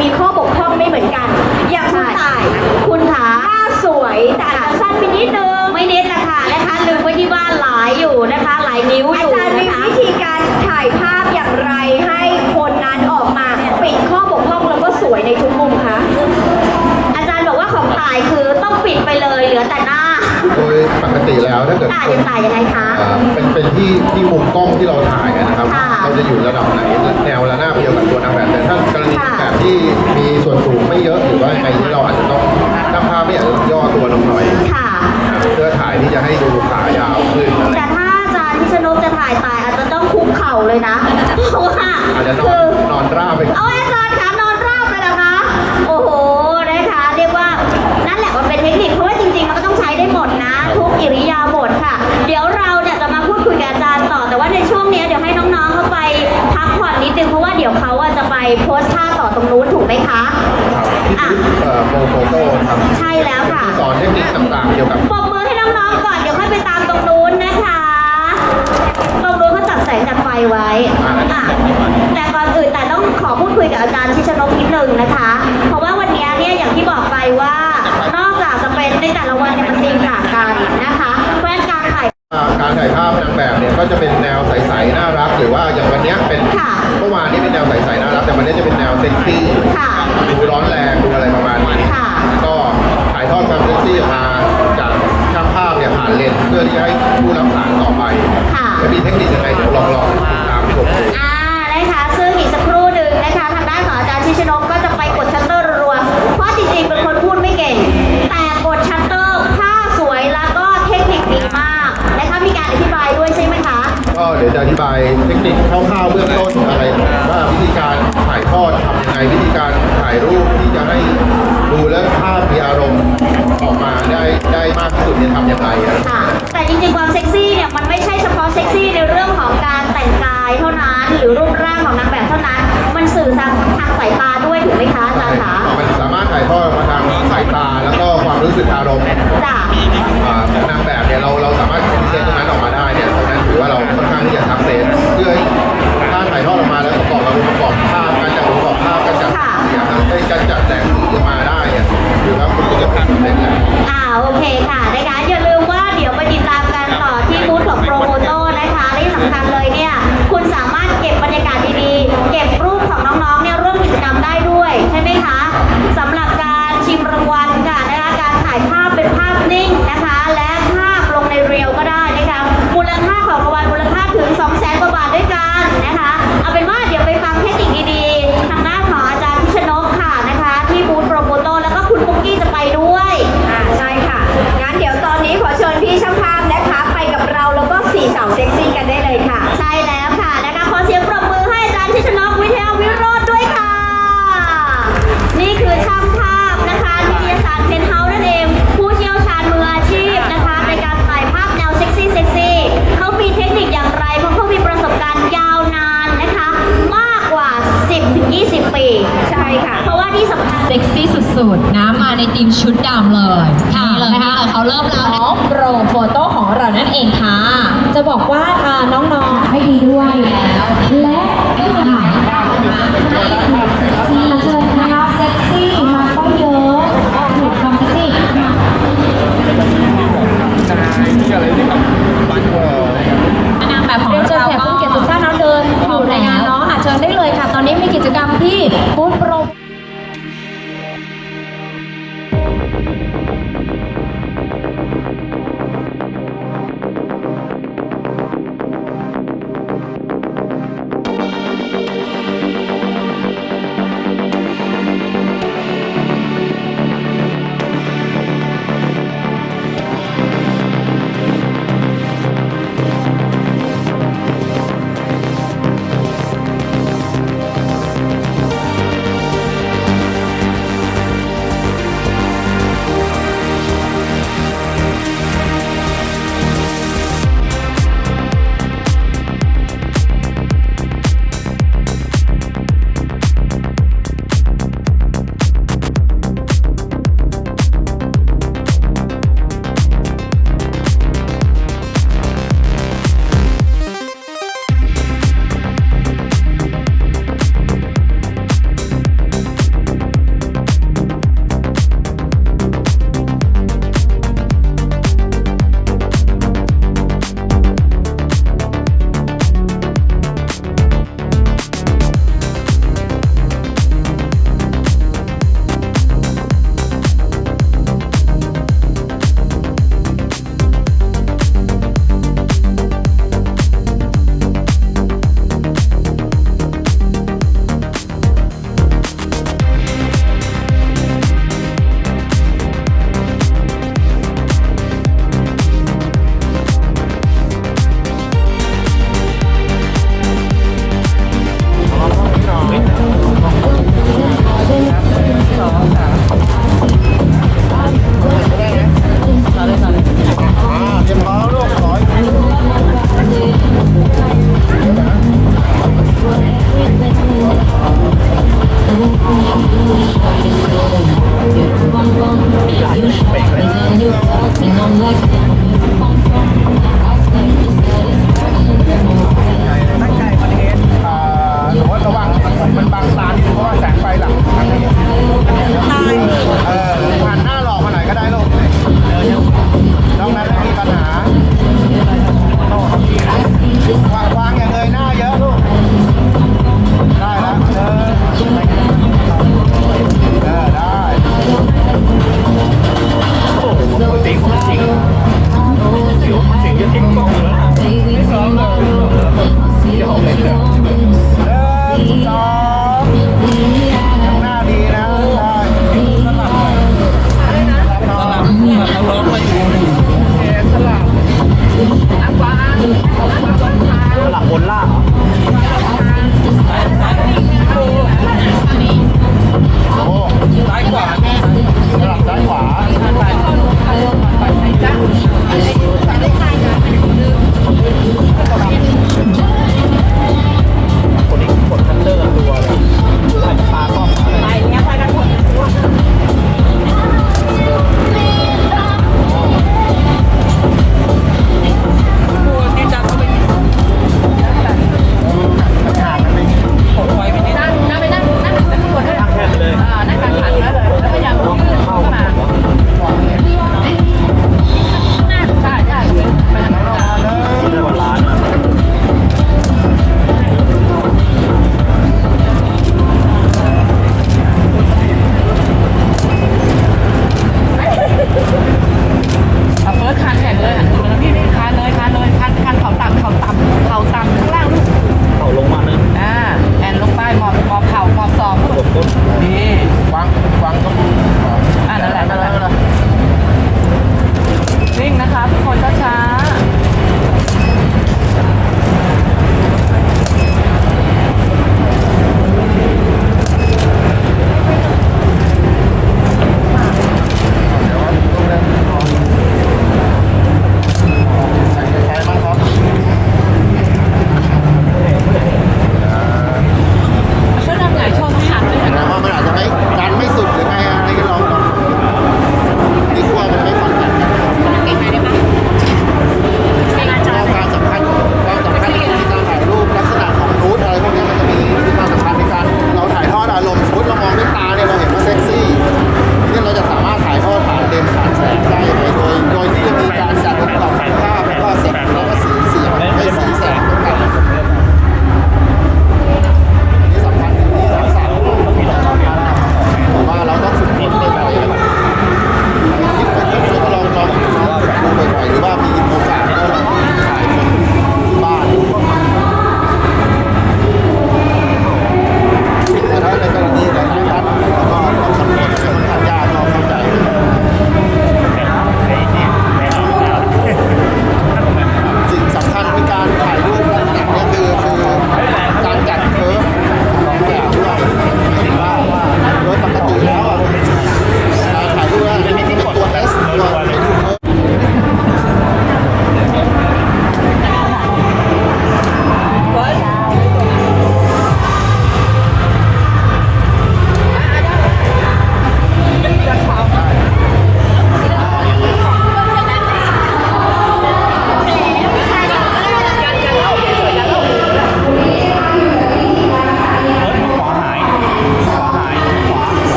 มีข้อบกพร่องไม่เหมือนกัน อย่างคุณตายคุณขาสวยแต่อาจจะสั้นไปนิดนึง ไม่เน้นละค่ะนะคะลืมไว้ที่บ้านหลายอยู่นะคะ หลายนิ้วอยู่ค่ะอาจารย์มีวิธีการถ่ายภาพอย่างไรให้คนนั้นออกมาปิดข้อบกพร่องแล้วก็สวยในทุกมุมคะ อาจารย์บอกว่าของถ่ายคือต้องปิดไปเลยเหลือแต่หน้าโดยปกติแล้วถ้าเกิดตายคนยังตายยังไงคะเป็นเป็นที่ที่มุมกล้องที่เราถ่ายนะครับ ค่ะ จะอยู่ระดับไหนแนวระนาบเดียวกับตัวนางแบบแต่ถ้ากรณีแบบที่มีส่วนสูงไม่เยอะหรือว่ายังไงที่เราอาจจะต้องตั้งภาพไม่อาจจะย่อตัวลง จัดแสงจัดไฟไว้อะแต่ก่อนอื่นแต่ต้องขอพูดคุยกับอาจารย์ชิชนกนิดนึงนะคะ เพราะว่าวันนี้เนี่ยอย่างที่บอกไปว่านอกจากจะเป็นในแต่ละวันเนี่ยมันตีต่างกันนะคะเพราะฉะนั้นการถ่ายการถ่ายภาพนางแบบเนี่ยก็จะเป็นแนวใสๆน่ารัก หรือว่าอย่างวันเนี้ยเป็นค่ะเมื่อวานนี้เป็นแนวใสๆน่ารักแต่วันนี้จะเป็นแนวเซ็กซี่ค่ะดูร้อนแรงดูอะไรประมาณนี้ค่ะก็ถ่ายทอดความเซ็กซี่ออกมาจากช่างภาพเนี่ยผ่านเลนส์เพื่อที่จะให้ผู้รับสารต่อไปค่ะจะมี เทคนิคยังไงเดี๋ยวลองลองติดตามชมดู อ่านะคะซึ่งอีกสักครู่หนึ่งนะคะ ทางด้านของอาจารย์ชิชนกก็จะไปกดชัตเตอร์รัวๆเพราะจริงๆเป็นคนพูดไม่เก่ง แต่กดชัตเตอร์ภาพสวยแล้วก็เทคนิคดีมากนะคะมีการอธิบายด้วยใช่ไหมคะ ก็เดี๋ยวจะอธิบายเทคนิคคร่าวๆเบื้องต้นอะไรว่าวิธีการถ่ายทอดทำยังไงวิธีการถ่ายรูปที่จะให้ดูแล้วภาพมีอารมณ์ออกมาได้ได้มากที่สุดเนี่ยทำยังไงอะ ค่ะแต่จริงๆ ความเซ็กซี่เนี่ยมันไม่ใช่เฉพาะ เซ็กซี่ในเรื่องของการแต่งกายเท่านั้น หรือรูปร่างของนางแบบเท่านั้น มันสื่อทางทางสายตาด้วยถูกไหมคะอาจารย์คะมันสามารถถ่ายทอดมาทางสายตาแล้วก็ความรู้สึกอารมณ์จ้ะอ่าของนางแบบเนี่ยเราเราสามารถพิเศษตรงนั้นออกมาได้เนี่ยตรงนั้นถือว่าเราค่อนข้างที่จะทักเซนเพื่อให้ถ้าถ่ายทอดออกมาแล้วประกอบกับองค์ประกอบภาพการจัดองค์ประกอบภาพการจัดเสียงได้การจัดแสงสีออกมาได้เนี่ยถือว่าคุณก็จะผ่านสำเร็จแล้วอ่าโอเคค่ะนะคะอย่าลืมว่าเดี๋ยวไปติดตามกันต่อ สำคัญเลยเนี่ยคุณสามารถเก็บบรรยากาศดีๆ เก็บรูปของน้องๆเนี่ยร่วมกิจกรรมได้ด้วยใช่ไหมคะ สุดๆนะมาในทีมชุดดำเลยนี่เลยนะคะเขาเริ่มแล้วนะน้องโปรโฟโต้ของเรานั่นเองค่ะ จะบอกว่าอ่าน้องๆให้ดีด้วย และค่ะซีเชิญนะคะเซ็กซี่มาก็เยอะถูกความเซ็กซี่นางแบบของเรียนเชิญเราแขกก็ผู้เกียรติทุกท่านเนาะเดินอยู่ในงานเนาะอาเชิญได้เลยค่ะ ตอนนี้มีกิจกรรมที่บูธโปร หลักบนล่างเหรอโอ้ซ้ายขวาสลับซ้ายขวา